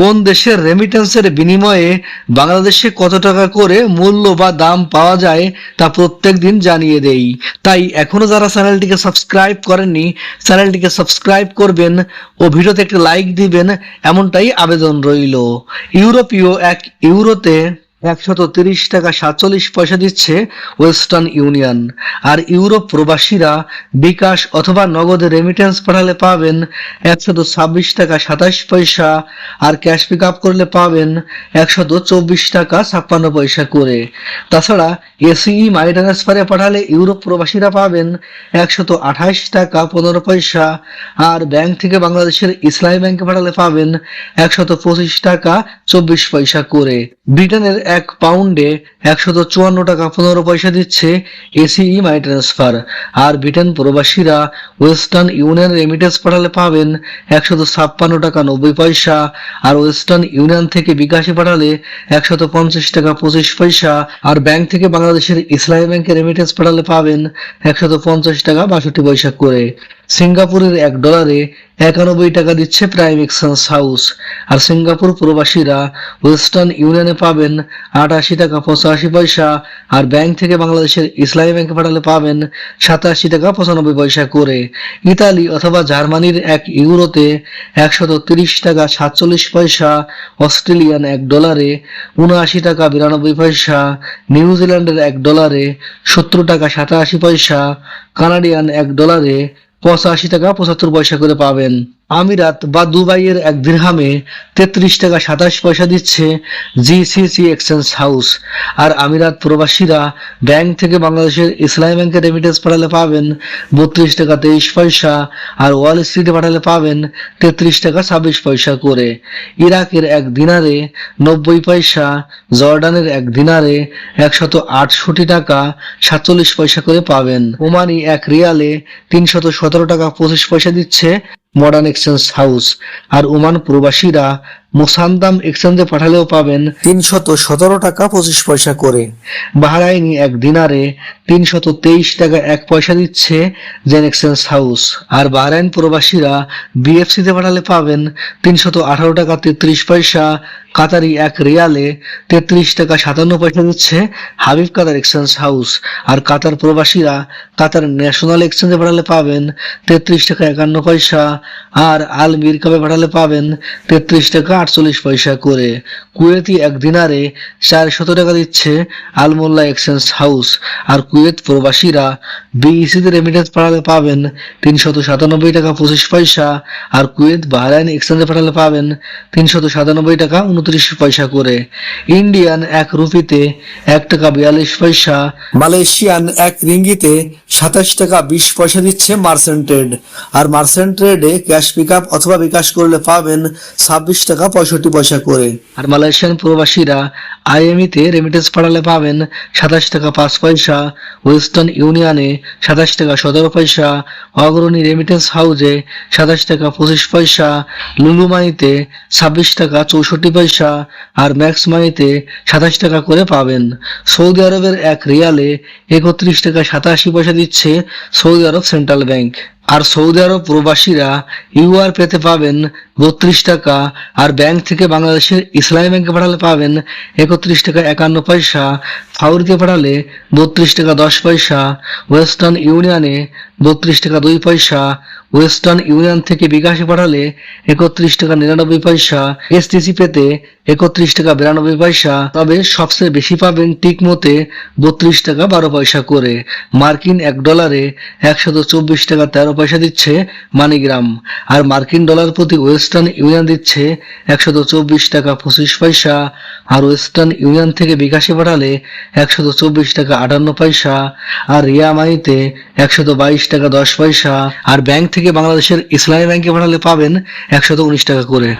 কোন দেশের রেমিটেন্সের বিনিময়ে বাংলাদেশে কত টাকা করে মূল্য বা দাম পাওয়া যায় তা প্রত্যেক দিন জানিয়ে দেই। তাই এখনও যারা চ্যানেলটিকে সাবস্ক্রাইব করেননি, চ্যানেলটিকে সাবস্ক্রাইব করবেন ও ভিডিওতে একটি লাইক দিবেন, এমনটাই আবেদন রইল। ইউরোপীয় এক ইউরোতে একশত তিরিশ টাকা সাতচল্লিশ পয়সা দিচ্ছে ওয়েস্টার্ন ইউনিয়ন। আর ইউরোপ প্রবাসীরা বিকাশ অথবা নগদে রেমিটেন্স পাঠালে পাবেন একশত ছাব্বিশ টাকা সাতাশ পয়সা, আর ক্যাশ পিক আপ করলে পাবেন একশত চব্বিশ টাকা ছাপ্পান্ন পয়সা করে। তাছাড়া এসিই মানি ট্রান্সফারে পাঠালে ইউরোপ প্রবাসীরা পাবেন একশত আঠাশ টাকা পনেরো পয়সা, আর ব্যাংক থেকে বাংলাদেশের ইসলামী ব্যাংকে পাঠালে পাবেন একশত পঁচিশ টাকা চব্বিশ পয়সা করে। ব্রিটেনের এক পাউন্ডে একশত চুয়ান্ন টাকা পনেরো পয়সা দিচ্ছে এসিই মাই ট্রান্সফার আর ব্রিটেন প্রবাসীরা ওয়েস্টার্ন ইউনিয়ন রেমিটেন্স পাঠালে পাবেন একশত ছাপ্পান্ন টাকা নব্বই পয়সা। আর ওয়েস্টার্ন ইউনিয়ন থেকে বিকাশে পাঠালে একশত পঞ্চাশ টাকা পঁচিশ পয়সা। আর ব্যাংক থেকে বাংলাদেশের ইসলামী ব্যাংকে রেমিটেন্স পাঠালে পাবেন একশত পঞ্চাশ টাকা বাষট্টি পয়সা করে। সিঙ্গাপুরের এক ডলারে একানব্বই টাকা দিচ্ছে প্রাইম এক্সচেঞ্জ হাউস। আর সিঙ্গাপুর প্রবাসীরা ওয়েস্টার্ন ইউনিয়নে পাবেন আটাশি টাকা পঁচাশি পয়সা, আর ব্যাংক থেকে বাংলাদেশের ইসলামী ব্যাংকে পাঠালে পাবেন সাতাশি টাকা পঁচানব্বই পয়সা করে। ইতালি অথবা জার্মানির এক ইউরোতে একশত তিরিশ টাকা সাতচল্লিশ পয়সা, অস্ট্রেলিয়ান এক ডলারে উনআশি টাকা বিরানব্বই পয়সা নিউজিল্যান্ডের এক ডলারে সত্তর টাকা সাতাশি পয়সা, কানাডিয়ান এক ডলারে পঁচাশি টাকা পঁচাত্তর পয়সা করে পাবেন। আমিরাত বা দুবাইয়ের এক দিরহামে তেত্রিশ টাকা সাতাশ পয়সা দিচ্ছে জিসিসি এক্সচেঞ্জ হাউস আর আমিরাত প্রবাসীরা ব্যাংক থেকে বাংলাদেশের ইসলামী ব্যাংকে রেমিটেন্স পাঠালে পাবেন বত্রিশ টাকা তেইশ পয়সা আর ওয়াল স্ট্রিটে পাঠালে পাবেন তেত্রিশ টাকা ছাব্বিশ পয়সা করে। ইরাকের এক দিনারে নব্বই পয়সা, জর্ডানের এক দিনারে একশত আটষট্টি টাকা সাতচল্লিশ পয়সা করে পাবেন। ওমানি এক রিয়ালে তিনশত সতেরো টাকা পঁচিশ পয়সা দিচ্ছে মডার্ন এক্সচেঞ্জ হাউস আর ওমান প্রবাসীরা মোসান্দাম এক্সচেঞ্জে পাঠালেও পাবেন তিনশত সতেরো টাকা পঁচিশ পয়সা করে। বাহরাইনি এক দিনারে তিনশত তেইশ টাকা এক পয়সা দিচ্ছে জেন এক্সচেঞ্জ হাউস। আর বাহরাইন প্রবাসীরা বিএফসিতে পাঠালে পাবেন তিনশত আঠারো টাকা তেত্রিশ পয়সা কাতারি এক রিয়ালে তেত্রিশ টাকা সাতান্ন পয়সা দিচ্ছে হাবিব কাতার এক্সচেঞ্জ হাউস। আর কাতার প্রবাসীরা কাতার ন্যাশনাল এক্সচেঞ্জে পাঠালে পাবেন তেত্রিশ টাকা একান্ন পয়সা আর আল মিরকাবে পাঠালে পাবেন তেত্রিশ টাকা আটচল্লিশ পয়সা করে কুয়েতি এক দিনারে চারশত টাকা দিচ্ছে আলমোল্লা এক্সচেঞ্জ হাউস। আর কুয়েত প্রবাসীরা বিইসিতে রেমিটেন্স পাঠালে পাবেন তিনশত সাতানব্বই টাকা পঁচিশ পয়সা, আর কুয়েত বাহরাইন এক্সচেঞ্জে পাঠালে পাবেন তিনশত সাতানব্বই টাকা উনত্রিশ পয়সা করে। ইন্ডিয়ান এক রুপিতে এক টাকা বিয়াল্লিশ পয়সা, মালয়েশিয়ান এক রিঙ্গিতে সাতাশ টাকা বিশ পয়সা দিচ্ছে মার্সেন্ট ট্রেড। আর মার্সেন্ট ট্রেডে ক্যাশ পিক আপ অথবা বিকাশ করলে পাবেন ছাব্বিশ টাকা পঁয়ষট্টি পয়সা করে। আর মালয়েশিয়ান প্রবাসীরা আইএমইতে রেমিটেন্স পাঠালে পাবেন সাতাশ টাকা পাঁচ পয়সা। ওয়েস্টার্ন ইউনিয়নে সাতাশ টাকা সতেরো পয়সা। অগ্রণী রেমিটেন্স হাউজে সাতাশ টাকা পঁচিশ পয়সা। লুলু মানিতে ছাব্বিশ টাকা চৌষট্টি পয়সা। আর ম্যাক্স মানিতে সাতাশ টাকা করে পাবেন। সৌদি আরবের এক রিয়ালে একত্রিশ টাকা সাতাশি পয়সা দিচ্ছে সৌদি আরব সেন্ট্রাল ব্যাংক আর সৌদি আরব প্রবাসীরা ইউআর পেতে পাবেন বত্রিশ টাকা, আর ব্যাংক থেকে বাংলাদেশের ইসলামী ব্যাংকে পাঠালে পাবেন একত্রিশ টাকা একান্ন পয়সা, ফাউরিতে পাঠালে বত্রিশ টাকা দশ পয়সা, ওয়েস্টার্ন ইউনিয়নে বত্রিশ টাকা দুই পয়সা। ওয়েস্টার্ন ইউনিয়ন থেকে বিকাশে পাঠালে একত্রিশ টাকা নিরানব্বই পয়সা। এসটিসি পেতে একত্রিশ টাকা বিরানব্বই পয়সা। তবে সবচেয়ে বেশি পাবেন টিকমোতে বত্রিশ টাকা বারো পয়সা করে। মার্কিন এক ডলারে একশত চব্বিশ টাকা তেরো পয়সা দিচ্ছে মানিগ্রাম। আর মার্কিন ডলার প্রতি ওয়েস্টার্ন ইউনিয়ন দিচ্ছে একশত চব্বিশ টাকা পঁচিশ পয়সা। আর ওয়েস্টার্ন ইউনিয়ন থেকে বিকাশে পাঠালে একশত চব্বিশ টাকা আটান্ন পয়সা। আর রিয়া মানিতে একশত বাইশ টাকা দশ পয়সা, আর ব্যাংক থেকে বাংলাদেশের ইসলামী ব্যাংকে পাঠালে পাবেন একশত উনিশ টাকা করে।